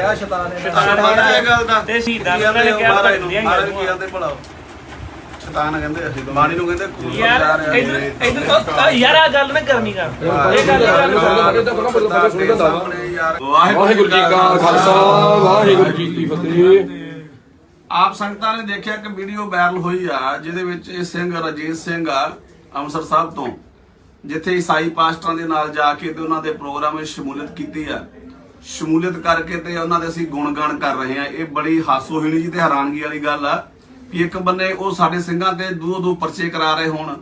ਕਿਹਾ ਸ਼ੈਤਾਨ ਨੇ ਸ਼ੈਤਾਨ ਮੰਨਦੇ ਇਹ ਗੱਲ ਦਾ। ਤੇ ਸ਼ਹੀਦਾਂ ਕੀ ਨੂੰ ਕਹਿੰਦੇ ਉਹਨਾਂ ਨੇ ਕਿਹਾ ਮਹਾਰਾਜ ਭਗਤੀਆਂ ਨੂੰ ਮਹਾਰਾਜ ਕੀ ਗਈਆਂ। ਕਹਿੰਦੇ ਭਲਾ। ਸ਼ੈਤਾਨ ਕਹਿੰਦੇ ਅਸੀਂ ਬਾਣੀ ਨੂੰ ਕਹਿੰਦੇ ਕੂੜ ਯਾਰ ਇਧਰ ਇਧਰ ਯਾਰ ਆ ਗੱਲ ਨਾ ਕਰਨੀ ਕਰ। ਇਹ ਗੱਲ ਵਾਹਿਗੁਰੂ ਜੀ ਕਾ ਖਾਲਸਾ। ਵਾਹਿਗੁਰੂ ਜੀ ਕੀ ਫਤਿਹ। ਆਪ ਸੰਗਤਾਂ ਨੇ ਦੇਖਿਆ ਕਿ ਵੀਡੀਓ ਵਾਇਰਲ ਹੋਈ ਆ ਜਿਹਦੇ ਵਿੱਚ ਇਹ ਸਿੰਘ ਰਜੀਤ ਸਿੰਘ ਆ ਅੰਮ੍ਰਿਤਸਰ ਸਾਹਿਬ ਤੋਂ ਜਿੱਥੇ ਈਸਾਈ ਪਾਸਟਰਾਂ ਦੇ ਨਾਲ ਜਾ ਕੇ ਤੇ ਉਹਨਾਂ ਦੇ ਪ੍ਰੋਗਰਾਮ ਵਿੱਚ ਸ਼ਮੂਲੀਅਤ ਕੀਤੀ ਆ। ਸ਼ਮੂਲੀਅਤ ਕਰਕੇ ਤੇ ਉਹਨਾਂ ਦੇ ਅਸੀਂ ਗੁਣਗਾਨ ਕਰ ਰਹੇ ਆ ਇਹ ਬੜੀ ਹਾਸੋਹੀਣੀ ਜੀ ਤੇ ਹੈਰਾਨਗੀ ਵਾਲੀ ਗੱਲ ਆ ਕਿ ਇੱਕ ਬੰਨੇ ਉਹ ਸਾਡੇ ਸਿੰਘਾਂ ਤੇ ਦੋ ਦੋ ਪਰਚੇ ਕਰਾ ਰਹੇ ਹੋਣ,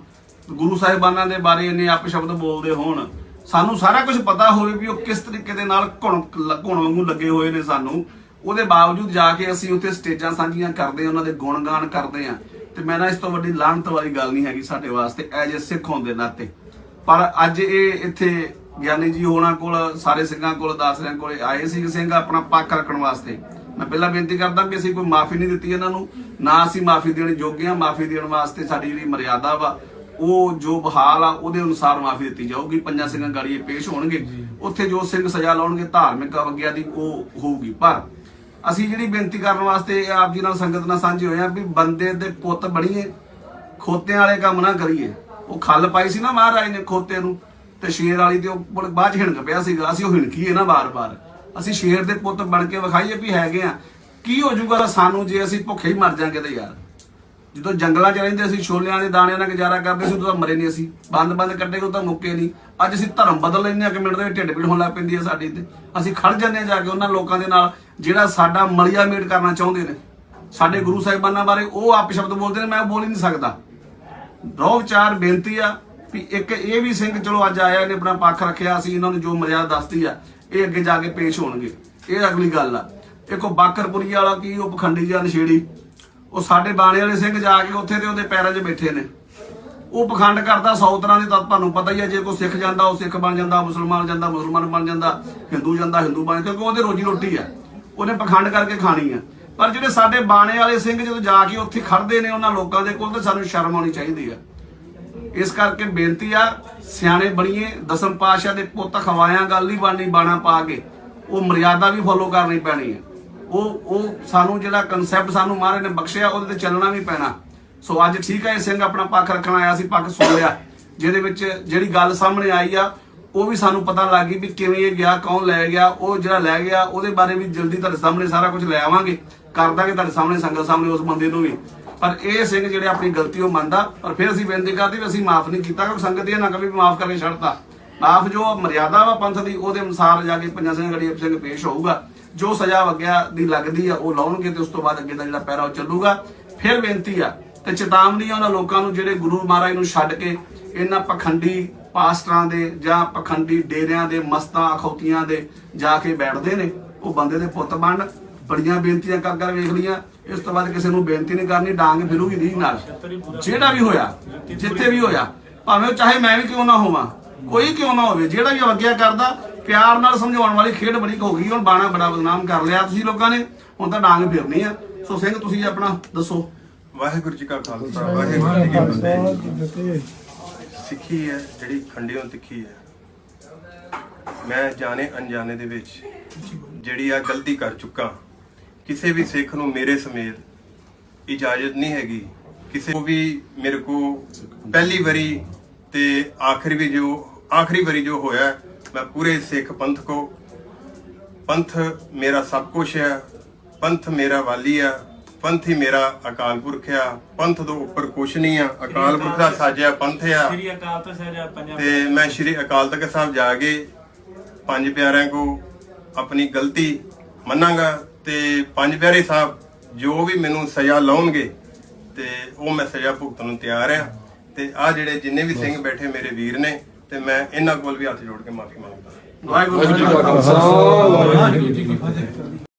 ਗੁਰੂ ਸਾਹਿਬਾਨਾਂ ਦੇ ਬਾਰੇ ਇੰਨੇ ਅਪ ਸ਼ਬਦ ਬੋਲਦੇ ਹੋਣ, ਸਾਨੂੰ ਸਾਰਾ ਕੁਝ ਪਤਾ ਹੋਵੇ ਵੀ ਉਹ ਕਿਸ ਤਰੀਕੇ ਦੇ ਨਾਲ ਘੁਣ ਘੁਣ ਵਾਂਗੂ ਲੱਗੇ ਹੋਏ ਨੇ ਸਾਨੂੰ। ਉਹਦੇ ਬਾਵਜੂਦ ਜਾ ਕੇ ਅਸੀਂ ਉੱਥੇ ਸਟੇਜਾਂ ਸਾਂਝੀਆਂ ਕਰਦੇ ਹਾਂ, ਉਹਨਾਂ ਦੇ ਗੁਣ ਗਾਣ ਕਰਦੇ ਹਾਂ। ਤੇ ਮੈਂ ਨਾ ਇਸ ਤੋਂ ਵੱਡੀ ਲਾਹਨਤ ਵਾਲੀ ਗੱਲ ਨਹੀਂ ਹੈਗੀ ਸਾਡੇ ਵਾਸਤੇ ਐਜ ਏ ਸਿੱਖ ਹੋਣ ਦੇ ਨਾਤੇ। ਪਰ ਅੱਜ ਇਹ ਇੱਥੇ ਗਿਆਨੀ ਜੀ ਹੋਣਾ ਕੋਲ ਸਾਰੇ ਸਿੰਘਾਂ ਕੋਲ ਦਾਸਰਿਆਂ ਕੋਲ ਆਏ ਸੀ ਸਿੰਘ ਆਪਣਾ ਪੱਖ ਰੱਖਣ ਵਾਸਤੇ। ਮੈਂ ਪਹਿਲਾਂ ਬੇਨਤੀ ਕਰਦਾ ਵੀ ਅਸੀਂ ਕੋਈ ਮਾਫੀ ਨਹੀਂ ਦਿੱਤੀ ਇਹਨਾਂ ਨੂੰ। ਨਾ ਅਸੀਂ ਮਾਫੀ ਦੇਣ ਯੋਗ ਹਾਂ ਮਾਫੀ ਦੇਣ ਵਾਸਤੇ ਸਾਡੀ ਜਿਹੜੀ ਮਰਿਆਦਾ ਵਾ ਉਹ ਜੋ ਬਹਾਲ ਆ ਉਹਦੇ ਅਨੁਸਾਰ ਮਾਫੀ ਦਿੱਤੀ ਜਾਊਗੀ। ਪੰਜਾਂ ਸਿੰਘਾਂ ਗਾੜੀ ਇਹ ਪੇਸ਼ ਹੋਣਗੇ। ਉੱਥੇ ਜੋ ਸਿੰਘ ਸਜ਼ਾ ਲਾਉਣਗੇ ਧਾਰਮਿਕ ਅਵਗਿਆ ਦੀ ਉਹ ਹੋਊਗੀ। ਪਰ ਅਸੀਂ ਜਿਹੜੀ ਬੇਨਤੀ ਕਰਨ ਵਾਸਤੇ ਆਪ ਜੀ ਨਾਲ ਸੰਗਤ ਨਾਲ ਸਾਂਝੇ ਹੋਏ ਆ ਵੀ ਬੰਦੇ ਦੇ ਪੁੱਤ ਬਣੀਏ ਖੋਤਿਆਂ ਵਾਲੇ ਕੰਮ ਨਾ ਕਰੀਏ। ਉਹ ਖੱਲ ਪਾਈ ਸੀ ਨਾ ਮਹਾਰਾਜ ਨੇ ਖੋਤੇ ਨੂੰ। ਤੇ ਸ਼ੇਰ ਵਾਲੀ ਤੇ ਉਹ ਬਾਅਦ ਚ ਹਿਣਕ ਪਿਆ ਸੀਗਾ। ਅਸੀਂ ਉਹ ਹਿਣਕੀਏ ਨਾ ਬਾਰ-ਬਾਰ ਅਸੀਂ ਸ਼ੇਰ ਦੇ ਪੁੱਤ ਬਣ ਕੇ ਵਿਖਾਈਏ ਵੀ ਹੈਗੇ ਆ। ਕੀ ਹੋ ਜਾਊਗਾ ਸਾਨੂੰ ਜੇ ਅਸੀਂ ਭੁੱਖੇ ਹੀ ਮਰ ਜਾਾਂਗੇ ਤੇ ਯਾਰ। ਜਦੋਂ ਜੰਗਲਾਂ 'ਚ ਰਹਿੰਦੇ ਸੀ ਛੋਲਿਆਂ ਦੇ ਦਾਣਿਆਂ ਨਾਲ ਗੁਜ਼ਾਰਾ ਕਰਦੇ ਸੀ, ਉਦੋਂ ਤਾਂ ਮਰੇ ਨਹੀਂ ਅਸੀਂ। ਬੰਦ-ਬੰਦ ਕੱਢੇ ਉਹ ਤਾਂ ਮੁੱਕੇ ਨਹੀਂ ਅੱਜ ਅਸੀਂ ਧਰਮ ਬਦਲ ਲੈਂਦੇ ਆ ਕਿ ਮਿੰਟ ਦੇ ਢਿੱਡ ਪੀੜ ਹੋਣ ਲੱਗ ਪੈਂਦੀ ਆ ਸਾਡੀ ਤੇ। ਅਸੀਂ ਖੜ ਜਾਂਦੇ ਆ ਜਾ ਕੇ ਉਹਨਾਂ ਲੋਕਾਂ ਦੇ ਨਾਲ, ਜਿਹੜਾ ਸਾਡਾ ਮਲਿਆ ਮੇਟ ਕਰਨਾ ਚਾਹੁੰਦੇ ਨੇ। ਸਾਡੇ ਗੁਰੂ ਸਾਹਿਬਾਨਾਂ ਬਾਰੇ ਉਹ ਆਪ ਸ਼ਬਦ ਬੋਲਦੇ ਨੇ, ਮੈਂ ਬੋਲ ਹੀ ਨਹੀਂ ਸਕਦਾ। ਰੋਹ ਵਿਚਾਰ ਬੇਨਤੀ ਆ ਵੀ ਇੱਕ ਇਹ ਵੀ ਸਿੰਘ ਚਲੋ ਅੱਜ ਆਇਆ, ਇਹਨੇ ਆਪਣਾ ਪੱਖ ਰੱਖਿਆ ਸੀ ਇਹਨਾਂ ਨੂੰ ਜੋ ਮਰਿਆਦਾ ਦੱਸਦੀ ਆ, ਇਹ ਅੱਗੇ ਜਾ ਕੇ ਪੇਸ਼ ਹੋਣਗੇ। ਇਹ ਅਗਲੀ ਗੱਲ ਆ। ਇੱਕ ਉਹ ਬਾਕਰਪੁਰੀ ਵਾਲਾ ਕੀ, ਉਹ ਪਖੰਡੀ ਜਾਂ ਨਸ਼ੇੜੀ। ਉਹ ਸਾਡੇ ਬਾਣੇ ਵਾਲੇ ਸਿੰਘ ਜਾ ਕੇ ਉੱਥੇ ਤੇ ਉਹਦੇ ਪੈਰਾਂ 'ਚ ਬੈਠੇ ਨੇ। ਉਹ ਪਖੰਡ ਕਰਦਾ ਸੌ ਤਰ੍ਹਾਂ ਦੇ ਤਾਂ ਤੁਹਾਨੂੰ ਪਤਾ ਹੀ ਹੈ ਜੇ ਕੋਈ ਸਿੱਖ ਜਾਂਦਾ, ਉਹ ਸਿੱਖ ਬਣ ਜਾਂਦਾ, ਮੁਸਲਮਾਨ ਜਾਂਦਾ, ਮੁਸਲਮਾਨ ਬਣ ਜਾਂਦਾ, ਹਿੰਦੂ ਜਾਂਦਾ, ਹਿੰਦੂ ਬਣ ਕਿਉਂਕਿ ਉਹਦੇ ਰੋਜੀ ਰੋਟੀ ਆ। ਉਹਨੇ ਪਖੰਡ ਕਰਕੇ ਖਾਣੀ ਆ। ਪਰ ਜਿਹੜੇ ਸਾਡੇ ਬਾਣੇ ਵਾਲੇ ਸਿੰਘ ਜਦੋਂ ਜਾ ਕੇ ਉੱਥੇ ਖੜਦੇ ਨੇ, ਉਹਨਾਂ ਲੋਕਾਂ ਦੇ ਕੋਲ ਤੇ ਸਾਨੂੰ ਸ਼ਰਮ ਆਉਣੀ ਚਾਹੀਦੀ ਆ। ਇਸ ਕਰਕੇ ਬੇਨਤੀ ਆ, ਸਿਆਣੇ ਬਣੀਏ, ਦਸਮ ਪਾਤਸ਼ਾਹ ਦੇ ਪੁੱਤ ਖਵਾਇਆ, ਗੱਲ ਨਹੀਂ ਬਣਨੀ, ਬਾਣਾ ਪਾ ਕੇ। ਉਹ ਮਰਿਆਦਾ ਵੀ ਫੋਲੋ ਕਰਨੀ ਪੈਣੀ ਹੈ। ਉਹ ਉਹ ਸਾਨੂੰ ਜਿਹੜਾ ਕਨਸੈਪਟ ਸਾਨੂੰ ਮਹਾਰਾਜ ਨੇ ਬਖਸ਼ਿਆ, ਉਹਦੇ ਤੇ ਚੱਲਣਾ ਵੀ ਪੈਣਾ। ਸੋ ਅੱਜ ਠੀਕ ਹੈ ਸਿੰਘ ਆਪਣਾ ਪੱਖ ਰੱਖਣ ਆਇਆ ਸੀ, ਪੱਖ ਸੁਣ ਲਿਆ। ਜਿਹਦੇ ਵਿੱਚ ਜਿਹੜੀ ਗੱਲ ਸਾਹਮਣੇ ਆਈ ਆ, ਉਹ ਵੀ ਸਾਨੂੰ ਪਤਾ ਲੱਗ ਗਈ ਵੀ ਕਿਵੇਂ ਇਹ ਗਿਆ, ਕੌਣ ਲੈ ਗਿਆ, ਉਹ ਜਿਹੜਾ ਲੈ ਗਿਆ, ਉਹਦੇ ਬਾਰੇ ਵੀ ਜਲਦੀ ਤੁਹਾਡੇ ਸਾਹਮਣੇ ਸਾਰਾ ਕੁਝ ਲੈ ਆਵਾਂਗੇ। ਕਰ ਦਾਂਗੇ ਤੁਹਾਡੇ ਸਾਹਮਣੇ, ਸੰਗਤ ਸਾਹਮਣੇ ਉਸ ਬੰਦੇ ਨੂੰ ਵੀ। ਪਰ ਇਹ ਸਿੰਘ ਜਿਹੜੇ ਆਪਣੀ ਗਲਤੀ ਉਹ ਮੰਨਦਾ, ਪਰ ਫਿਰ ਅਸੀਂ ਬੇਨਤੀ ਕਰਦੇ ਵੀ ਅਸੀਂ ਮਾਫ ਨਹੀਂ ਕੀਤਾ, ਕਿਉਂਕਿ ਸੰਗਤ ਇਹ ਨਾ ਕਵੇ ਵੀ ਮਾਫ ਕਰਕੇ ਛੱਡਤਾ। ਮਾਫ ਜੋ ਮਰਿਆਦਾ ਵਾ ਪੰਥ ਦੀ, ਉਹਦੇ ਅਨੁਸਾਰ ਜਾ ਕੇ ਪੰਜਾਂ ਸਿੰਘ ਗੜੀ ਸਿੰਘ ਪੇਸ਼ ਹੋਊਗਾ। ਜੋ ਸਜ਼ਾ ਵਗਿਆ ਦੀ ਲੱਗਦੀ ਆ, ਉਹ ਲਾਉਣਗੇ ਤੇ ਉਸ ਤੋਂ ਬਾਅਦ ਅੱਗੇ ਦਾ ਜਿਹੜਾ ਪੈਰਾ ਉਹ ਚੱਲੂਗਾ। ਫਿਰ ਬੇਨਤੀ ਆ, ਤੇ ਚੇਤਾਵਨੀ ਆ ਉਹਨਾਂ ਲੋਕਾਂ ਨੂੰ, ਜਿਹੜੇ ਗੁਰੂ ਮਹਾਰਾਜ ਨੂੰ ਛੱਡ ਕੇ ਇਹਨਾਂ ਪਖੰਡੀ ਪਾਸਟਰਾਂ ਦੇ ਜਾਂ ਪਖੰਡੀ ਡੇਰਿਆਂ ਦੇ, ਮਸਤਾਂ ਅਖੌਤੀਆਂ ਦੇ ਜਾ ਕੇ ਬੈਠਦੇ ਨੇ, ਉਹ ਬੰਦੇ ਦੇ ਪੁੱਤ ਬਣ ਬੜੀਆਂ ਬੇਨਤੀਆਂ ਕਰ ਕਰ ਵੇਖ ਲੀਆਂ ਇਸ ਤੋਂ ਬਾਅਦ ਕਿਸੇ ਨੂੰ ਬੇਨਤੀ ਨਹੀਂ ਕਰਨੀ ਡਾਂਗ ਫਿਰੂਗੀ ਦੀ ਨਾਲ। ਜਿਹੜਾ ਵੀ ਹੋਇਆ ਜਿੱਥੇ ਵੀ ਹੋਇਆ ਭਾਵੇਂ ਉਹ ਚਾਹੇ ਮੈਂ ਵੀ ਕਿਉਂ ਨਾ ਹੋਵਾਂ ਕੋਈ ਕਿਉਂ ਨਾ ਹੋਵੇ ਜਿਹੜਾ ਵੀ ਅਵੱਗਿਆ ਕਰਦਾ ਪਿਆਰ ਨਾਲ ਸਮਝਾਉਣ ਵਾਲੀ ਖੇਡ ਬੜੀ ਹੋ ਗਈ ਹੁਣ ਬਾਣਾ ਬੜਾ ਬਦਨਾਮ ਕਰ ਲਿਆ ਤੁਸੀਂ ਲੋਕਾਂ ਨੇ ਹੁਣ ਤਾਂ ਡਾਂਗ ਫਿਰਨੀ ਆ। ਸੋ ਸਿੰਘ ਤੁਸੀਂ ਆਪਣਾ ਦੱਸੋ। ਵਾਹਿਗੁਰੂ ਜੀ ਕਾ ਖਾਲਸਾ ਵਾਹਿਗੁਰੂ ਜੀ ਕੀ ਫਤਿਹ। ਸਿੱਖੀ ਹੈ ਜਿਹੜੀ ਖੰਡਿਓਂ ਤਿੱਖੀ ਹੈ। ਮੈਂ ਜਾਣੇ ਅਣਜਾਣੇ ਦੇ ਵਿੱਚ ਜਿਹੜੀ ਆ ਗਲਤੀ ਕਰ ਚੁੱਕਾ ਕਿਸੇ ਵੀ ਸਿੱਖ ਨੂੰ ਮੇਰੇ ਸਮੇਤ ਇਜਾਜ਼ਤ ਨਹੀਂ ਹੈਗੀ। ਕਿਸੇ ਨੂੰ ਵੀ ਮੇਰੇ ਕੋ ਪਹਿਲੀ ਵਾਰੀ ਤੇ ਆਖਰੀ ਵੀ ਜੋ ਆਖਰੀ ਵਾਰੀ ਜੋ ਹੋਇਆ ਮੈਂ ਪੂਰੇ ਸਿੱਖ ਪੰਥ ਕੋ। ਪੰਥ ਮੇਰਾ ਸਭ ਕੁਝ ਹੈ ਪੰਥ ਮੇਰਾ ਵਾਲੀ ਆ ਪੰਥ ਹੀ ਮੇਰਾ ਅਕਾਲ ਪੁਰਖ ਆ ਪੰਥ ਤੋਂ ਉੱਪਰ ਕੁਛ ਨਹੀਂ ਆ ਅਕਾਲ ਪੁਰਖ ਦਾ ਸਾਜਿਆ ਪੰਥ ਆ ਸ੍ਰੀ ਅਕਾਲ ਤਖਤ ਸਾਹਿਬ ਪੰਜਾਬ ਤੇ ਮੈਂ ਸ਼੍ਰੀ ਅਕਾਲ ਤਖਤ ਸਾਹਿਬ ਜਾ ਕੇ ਪੰਜ ਪਿਆਰਿਆਂ ਕੋ ਆਪਣੀ ਗਲਤੀ ਮੰਨਾਂਗਾ। ਤੇ ਪੰਜ ਪਿਆਰੇ ਸਾਹਿਬ ਜੋ ਵੀ ਮੈਨੂੰ ਸਜ਼ਾ ਲਾਉਣਗੇ ਤੇ ਉਹ ਮੈਂ ਸਜ਼ਾ ਭੁਗਤਣ ਨੂੰ ਤਿਆਰ ਆ। ਤੇ ਆ ਜਿਹੜੇ ਜਿੰਨੇ ਵੀ ਸਿੰਘ ਬੈਠੇ ਮੇਰੇ ਵੀਰ ਨੇ ਤੇ ਮੈਂ ਇਹਨਾਂ ਕੋਲ ਵੀ ਹੱਥ ਜੋੜ ਕੇ ਮਾਫੀ ਮੰਗਦਾ। ਵਾਹਿਗੁਰੂ ਵਾਹਿਗੁਰੂ ਜੀ ਕਾ ਖਾਲਸਾ। ਵਾਹਿਗੁਰੂ ਜੀ ਕੀ ਫਤਿਹ।